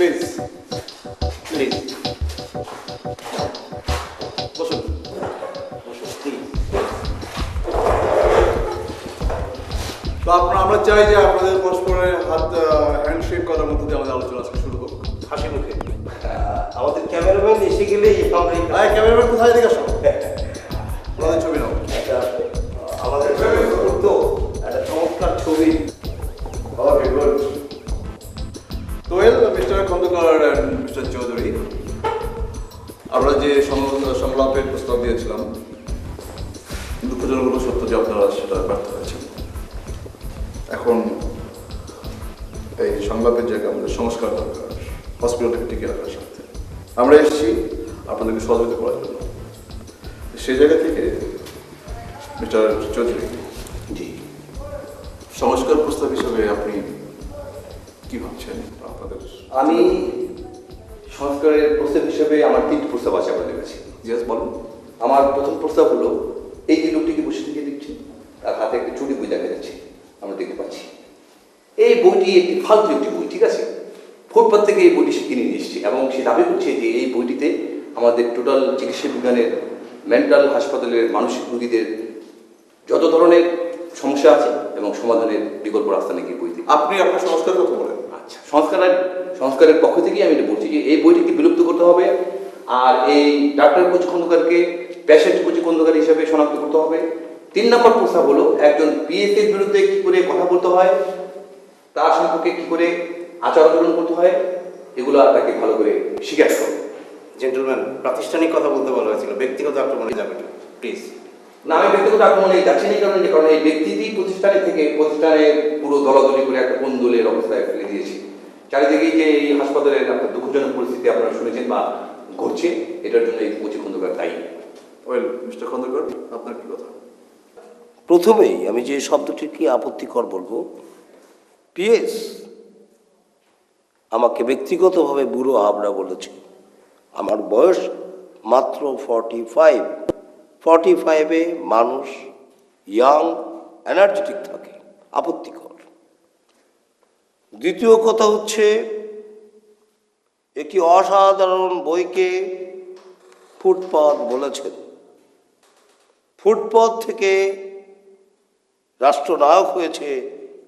Please please বসুন বসুন please তো আপনারা আমরা চাই যে আপনাদের পরস্পরের হাত হ্যান্ডশেক করার মধ্যে দিয়ে আমাদের আলোচনা আজকে শুরু হোক। হাসি মুখে। আমাদের ক্যামেরাম্যান এসে গেলেই আমরা ক্যামেরাম্যান কোথায় দিকে আসো? আমাদের ছবি নাও। একটা আমাদের তো একটা চমৎকার ছবি। মিস্টার চৌধুরী। আমরা যে সংলাপের প্রস্তাব দিয়েছিলাম দুঃখজনক হলো সত্য যে আপনারা সেটা ব্যর্থ হয়েছেন। এখন এই সংলাপের জায়গায় আমাদের সংস্কার দরকার হসপিটালটাকে টিকে রাখার সাথে আমরা এসেছি আপনাদেরকে সহযোগিতা করার জন্য। সেই জায়গা থেকে মিস্টার চৌধুরী জি। সংস্কার প্রস্তাব হিসেবে আপনি কি ভাবছেন আপনাদের? আমি সংস্কারের প্রস্তাব হিসেবে আমার তিনটি প্রস্তাব আছে আপনাদের কাছে। জিজ্ঞেস বলুন। আমার প্রথম প্রস্তাব হলো এই যে লোকটিকে বসে থেকে দেখছি? তার হাতে একটা ছুটি বই দেখা যাচ্ছে আমরা দেখতে পাচ্ছি। এই বইটি একটি ফালতু একটি বই ঠিক আছে? ফুটপাথ থেকে এই বইটি সে কিনে নিয়ে এসছে এবং সে দাবি করছে যে এই বইটিতে আমাদের টোটাল চিকিৎসা বিজ্ঞানের মেন্টাল হাসপাতালের মানসিক রোগীদের যত ধরনের সমস্যা আছে এবং সমাধানের বিকল্প রাস্তা নাকি বইতে। আপনি আপনার সংস্কার কথা বলেন। সংস্কারের সংস্কারের পক্ষ থেকেই আমি এটা বলছি যে এই বইটিকে বিলুপ্ত করতে হবে আর এই ডাক্তার কোচ খন্দকারকে পেশেন্ট কোচ খন্দকার হিসেবে শনাক্ত করতে হবে। তিন নম্বর প্রস্তাব হলো, একজন পিএসের বিরুদ্ধে কি করে কথা বলতে হয়, তার সম্পর্কে কি করে আচার আচরণ করতে হয়, এগুলো তাকে ভালো করে শিখাতে হবে জেন্টলম্যান প্রাতিষ্ঠানিক কথা বলতে বলা হয়েছিল, ব্যক্তিগত আক্রমণে যাবে প্লিজ না আমি ব্যক্তিগত আক্রমণে যাচ্ছি না এই কারণে যে কারণে এই ব্যক্তিটি প্রতিষ্ঠানে থেকে প্রতিষ্ঠানে পুরো দলাদলি করে একটা কোন্দলের অবস্থায় ফেলে দিয়েছে। চারিদিকেই যে এই হাসপাতালের একটা দুঃখজনক পরিস্থিতি আপনারা শুনেছেন বা ঘটছে এটার জন্য এই কোচি খন্দকার দায়ী। ওয়েল মিস্টার খন্দকার আপনার কি কথা? প্রথমেই আমি যে শব্দটির কি আপত্তিকর বলব পিএস আমাকে ব্যক্তিগতভাবে বুড়ো হাবড়া বলেছে। আমার বয়স মাত্র ফর্টি ফাইভ ফর্টি ফাইভে মানুষ ইয়াং এনার্জেটিক থাকে, আপত্তিকর। দ্বিতীয় কথা হচ্ছে, একটি অসাধারণ বইকে ফুটপাত বলেছেন। ফুটপথ থেকে রাষ্ট্রনায়ক হয়েছে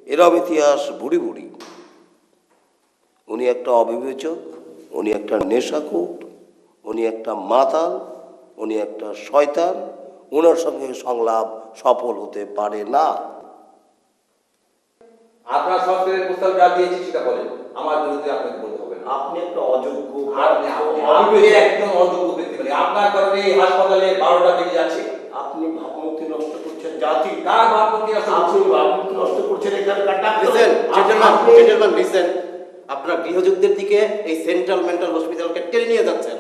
এরম ইতিহাস বুড়ি বুড়ি উনি একটা অবিবেচক, উনি একটা নেশাখোর, উনি একটা মাতাল উনি একটা শয়তান ওনার সঙ্গে সংলাপ সফল হতে পারে না। আপনার সংস্কারের প্রস্তাব যা দিয়েছি সেটা বলেন। আমার বিরুদ্ধে আপনাকে বলতে হবে না। আপনি একটা অযোগ্য আপনি একদম অযোগ্য ব্যক্তি মানে আপনার কারণে এই হাসপাতালে বারোটা বেজে যাচ্ছে। আপনি ভাবমূর্তি নষ্ট করছেন জাতি। কার ভাবমূর্তি নষ্ট আপনি ভাবমূর্তি নষ্ট করছেন এখানকার ডাক্তার আপনার গৃহযুদ্ধের দিকে এই সেন্ট্রাল মেন্টাল হসপিটালকে টেনে নিয়ে যাচ্ছেন।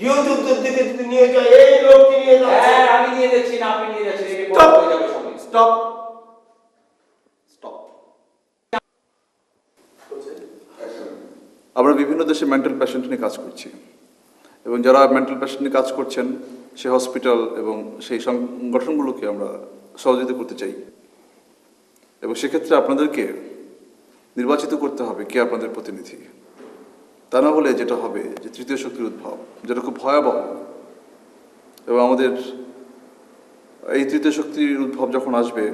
গৃহযুদ্ধের দিকে যদি নিয়ে যায় এই লোকটি নিয়ে যাচ্ছে। হ্যাঁ আমি নিয়ে যাচ্ছি না আপনি নিয়ে যাচ্ছেন একে বড় হয়ে যাবে সঙ্গে স্টপ। স্টপ আমরা বিভিন্ন দেশে মেন্টাল পেশেন্ট নিয়ে কাজ করছি। এবং যারা মেন্টাল পেশেন্ট নিয়ে কাজ করছেন সে হসপিটাল এবং সেই সংগঠনগুলোকে আমরা সহযোগিতা করতে চাই। এবং সেক্ষেত্রে আপনাদেরকে নির্বাচিত করতে হবে কে আপনাদের প্রতিনিধি? তা না বলে যেটা হবে যে তৃতীয় শক্তির উদ্ভব যেটা খুব ভয়াবহ। এবং আমাদের এই তৃতীয় শক্তির উদ্ভব যখন আসবে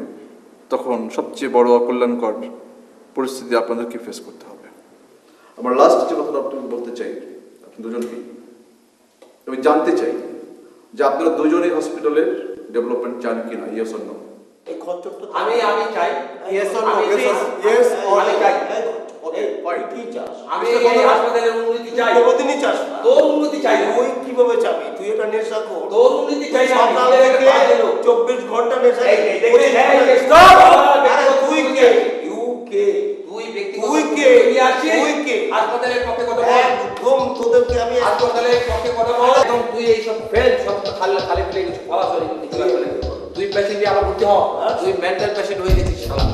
তখন সবচেয়ে বড় অকল্যাণকর পরিস্থিতি আপনাদেরকে ফেস করতে হবে। আমার লাস্ট যে কথাটা আপনাকে বলতে চাই আপনি দুজনকেই আমি জানতে চাই যে আপনারা দুজনেই হসপিটালের ডেভেলপমেন্ট চান কিনা ইয়েস অন্য আমি আমি চাই। or আমি no? চাই। কি চাস? আমি এই হাসপাতালের উন্নতি চাই? কোনোদিনই চাস? তোর উন্নতি চাই। তুই কীভাবে চাবি? তুই এটা নেশা কর। তোর উন্নতি চাই সকাল থেকে কাজ এলো। চব্বিশ ঘণ্টা নেশা তুই কে? ইউ কে? তুই ব্যক্তিগত তুই কে? তুই কে? হাসপাতালের পক্ষে কথা বল। একদম তোদেরকে আমি হাসপাতালের পক্ষে কথা বল। একদম তুই এই সব ফেল সব খালি খালি ফেলে কিছু বলা তুই পেশেন্ট আবার ভর্তি হ। তুই মেন্টাল পেশেন্ট হয়ে গেছিস শালা।